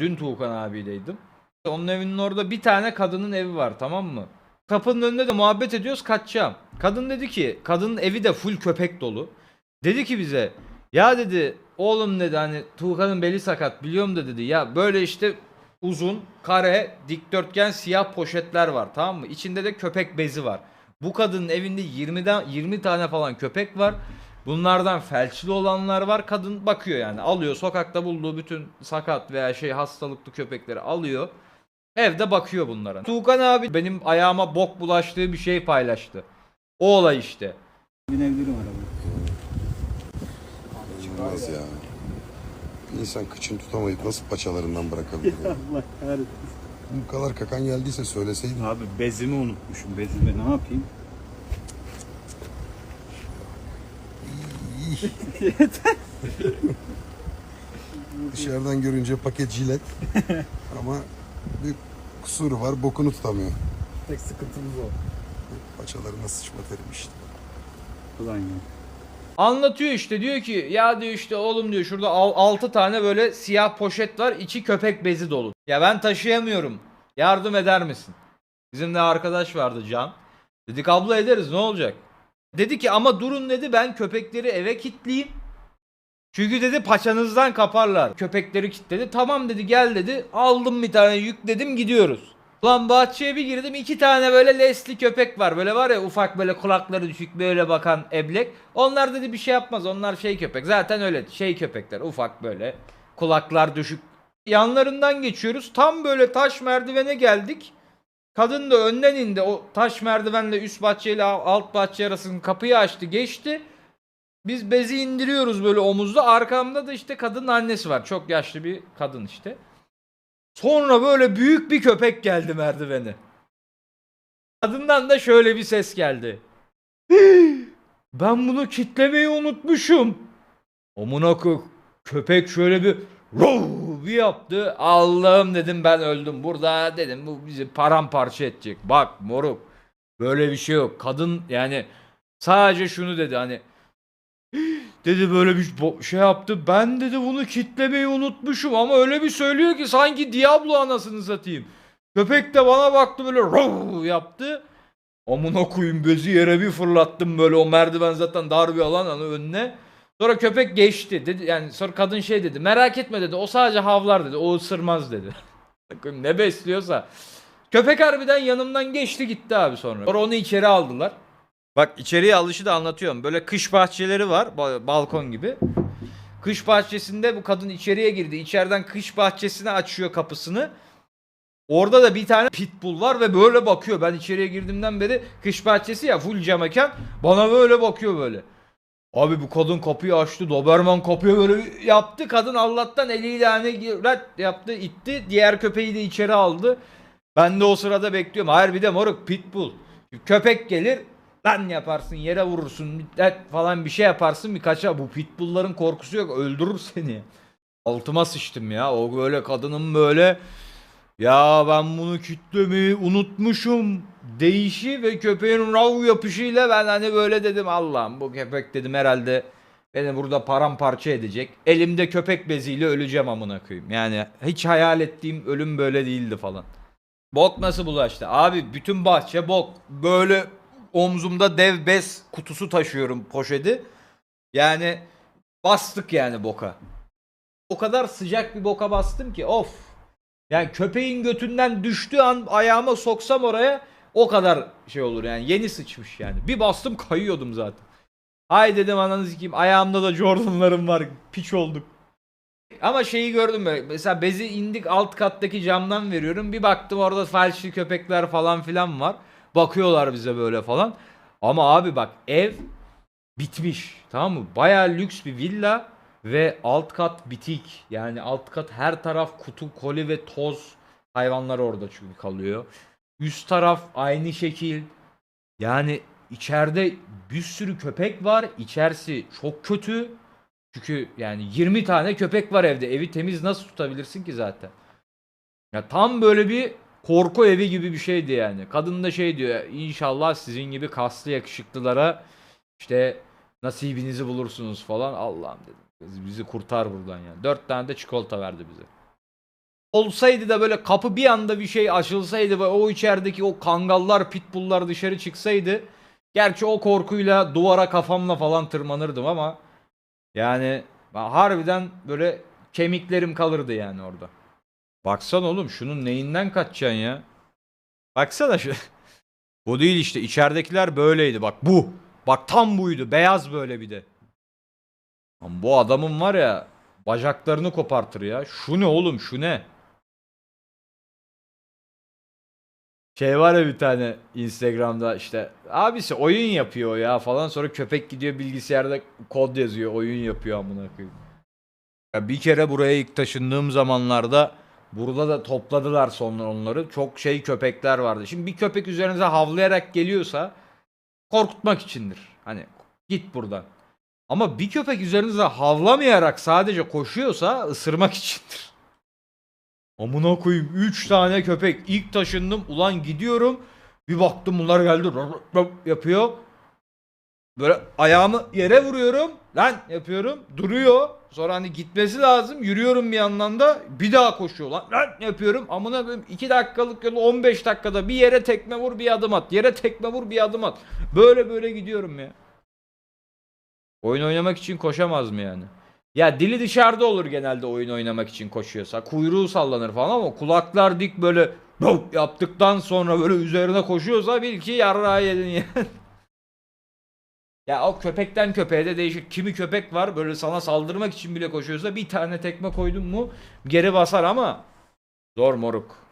Dün Tuğkan abiyleydim. Onun evinin orada bir tane kadının evi var tamam mı? Kapının önünde de muhabbet ediyoruz kaçacağım. Kadın dedi ki kadının evi de full köpek dolu. Dedi ki bize ya dedi oğlum dedi hani Tuğkan'ın beli sakat biliyorum da dedi ya böyle işte uzun kare dikdörtgen siyah poşetler var tamam mı? İçinde de köpek bezi var. Bu kadının evinde 20'den 20 tane falan köpek var. Bunlardan felçli olanlar var. Kadın bakıyor yani. Alıyor sokakta bulduğu bütün sakat veya şey hastalıklı köpekleri alıyor. Evde bakıyor bunlara. Tuğkan abi benim ayağıma bok bulaştığı bir şey paylaştı. O olay işte. Binebilirim arabaya. İnanılmaz ya. Bir İnsan kıçını tutamayıp nasıl paçalarından bırakabilir? ya? Allah kahretsin. Bu kadar kakan geldiyse söyleseydin. Abi bezimi unutmuşum. Bezimi ne yapayım? Dışarıdan görünce paket jilet. Ama bir kusuru var bokunu tutamıyor. Tek sıkıntımız o. Paçalarına sıçma terim işte. Ulan ya. Anlatıyor işte diyor ki ya diyor işte oğlum diyor şurada 6 tane böyle siyah poşet var içi köpek bezi dolu. Ya ben taşıyamıyorum yardım eder misin? Bizim de arkadaş vardı Can. Dedik abla ederiz ne olacak? Dedi ki ama durun dedi ben köpekleri eve kilitleyeyim. Çünkü dedi paçanızdan kaparlar. Köpekleri kilitledi. Tamam dedi gel dedi. Aldım bir tane yükledim gidiyoruz. Ulan bahçeye bir girdim iki tane böyle lesli köpek var. Böyle var ya ufak böyle kulakları düşük böyle bakan eblek. Onlar dedi bir şey yapmaz. Onlar şey köpek. Zaten öyle şey köpekler ufak böyle. Kulaklar düşük. Yanlarından geçiyoruz. Tam böyle taş merdivene geldik. Kadın da önden indi. O taş merdivenle üst bahçeyle alt bahçe arasının kapıyı açtı geçti. Biz bezi indiriyoruz böyle omuzda. Arkamda da işte kadının annesi var. Çok yaşlı bir kadın işte. Sonra böyle büyük bir köpek geldi merdivene. Kadından da şöyle bir ses geldi. Ben bunu kitlemeyi unutmuşum. Amına köpek şöyle bir "Rov!" bir yaptı. Allah'ım dedim ben öldüm. Burada dedim bu bizi paramparça edecek. Bak moruk böyle bir şey yok. Kadın yani sadece şunu dedi hani dedi böyle bir şey yaptı. Ben dedi bunu kitlemeyi unutmuşum ama öyle bir söylüyor ki sanki Diablo anasını satayım. Köpek de bana baktı böyle "Rov!" yaptı. Amına koyayım bezi yere bir fırlattım böyle o merdiven zaten dar bir alan hani önüne. Sonra köpek geçti dedi yani sonra kadın şey dedi merak etme dedi o sadece havlar dedi o ısırmaz dedi. Ne besliyorsa. Köpek harbiden yanımdan geçti gitti abi sonra. Sonra onu içeri aldılar. Bak içeriye alışı da anlatıyorum. Böyle kış bahçeleri var ba- balkon gibi. Kış bahçesinde bu kadın içeriye girdi. İçeriden kış bahçesine açıyor kapısını. Orada da bir tane pitbull var ve böyle bakıyor. Ben içeriye girdiğimden beri kış bahçesi ya full cam mekan. Bana böyle bakıyor böyle. Abi bu kadın kapıyı açtı. Doberman kapıyı böyle bir yaptı. Kadın Allah'tan eliyle hani rat yaptı itti. Diğer köpeği de içeri aldı. Ben de o sırada bekliyorum. Hayır bir de moruk pitbull. Köpek gelir lan yaparsın yere vurursun falan bir şey yaparsın birkaça bu pitbullların korkusu yok öldürür seni. Altıma sıçtım ya o böyle kadının böyle ya ben bunu kitlemeyi unutmuşum deyişi ve köpeğin rav yapışıyla ben hani böyle dedim Allah'ım bu köpek dedim herhalde beni burada paramparça edecek. Elimde köpek beziyle öleceğim amına koyayım. Yani hiç hayal ettiğim ölüm böyle değildi falan. Bok nasıl bulaştı? Abi bütün bahçe bok. Böyle omzumda dev bez kutusu taşıyorum poşeti. Yani bastık yani boka. O kadar sıcak bir boka bastım ki of. Yani köpeğin götünden düştüğü an ayağıma soksam oraya o kadar şey olur yani yeni sıçmış yani. Bir bastım kayıyordum zaten. Hay dedim ananı sikeyim ayağımda da Jordan'larım var piç olduk. Ama şeyi gördüm böyle mesela bezi indik alt kattaki camdan veriyorum bir baktım orada felçli köpekler falan filan var. Bakıyorlar bize böyle falan. Ama abi bak ev bitmiş tamam mı? Baya lüks bir villa ve alt kat bitik. Yani alt kat her taraf kutu, koli ve toz. Hayvanlar orada çünkü kalıyor. Üst taraf aynı şekil. Yani içeride bir sürü köpek var. İçerisi çok kötü. Çünkü yani 20 tane köpek var evde. Evi temiz nasıl tutabilirsin ki zaten? Ya tam böyle bir korku evi gibi bir şeydi yani. Kadın da şey diyor. İnşallah sizin gibi kaslı yakışıklılara işte nasibinizi bulursunuz falan. Allah'ım dedim. Bizi- kurtar buradan yani. Dört tane de çikolata verdi bize. olsaydı da böyle kapı bir anda bir şey açılsaydı ve o içerideki o kangallar, pitbulllar dışarı çıksaydı gerçi o korkuyla duvara kafamla falan tırmanırdım ama yani harbiden böyle kemiklerim kalırdı yani orada. Baksana oğlum şunun neyinden kaçacaksın ya? Baksana şu. Bu değil işte içeridekiler böyleydi bak bu. Bak tam buydu beyaz böyle bir de. Lan bu adamın var ya bacaklarını kopartır ya. Şu ne oğlum şu ne? Şey var ya bir tane Instagram'da işte abisi oyun yapıyor ya falan sonra köpek gidiyor bilgisayarda kod yazıyor oyun yapıyor amına koyayım. Ya bir kere buraya ilk taşındığım zamanlarda burada da topladılar sonra onları. Çok şey köpekler vardı. Şimdi bir köpek üzerinize havlayarak geliyorsa korkutmak içindir. Hani git buradan. Ama bir köpek üzerinize havlamayarak sadece koşuyorsa ısırmak içindir. Amına koyayım 3 tane köpek ilk taşındım ulan gidiyorum bir baktım bunlar geldi rop rop yapıyor. Böyle ayağımı yere vuruyorum. Lan yapıyorum. Duruyor. Sonra hani gitmesi lazım. Yürüyorum bir yandan da. Bir daha koşuyor. Lan lan yapıyorum. Amına koyayım. 2 dakikalık yolu 15 dakikada bir yere tekme vur bir adım at. Yere tekme vur bir adım at. Böyle böyle gidiyorum ya. Oyun oynamak için koşamaz mı yani? Ya dili dışarıda olur genelde oyun oynamak için koşuyorsa. Kuyruğu sallanır falan ama kulaklar dik böyle yaptıktan sonra böyle üzerine koşuyorsa bil ki yarrağı yedin yani. ya o köpekten köpeğe de değişir. Kimi köpek var böyle sana saldırmak için bile koşuyorsa bir tane tekme koydun mu geri basar ama zor moruk.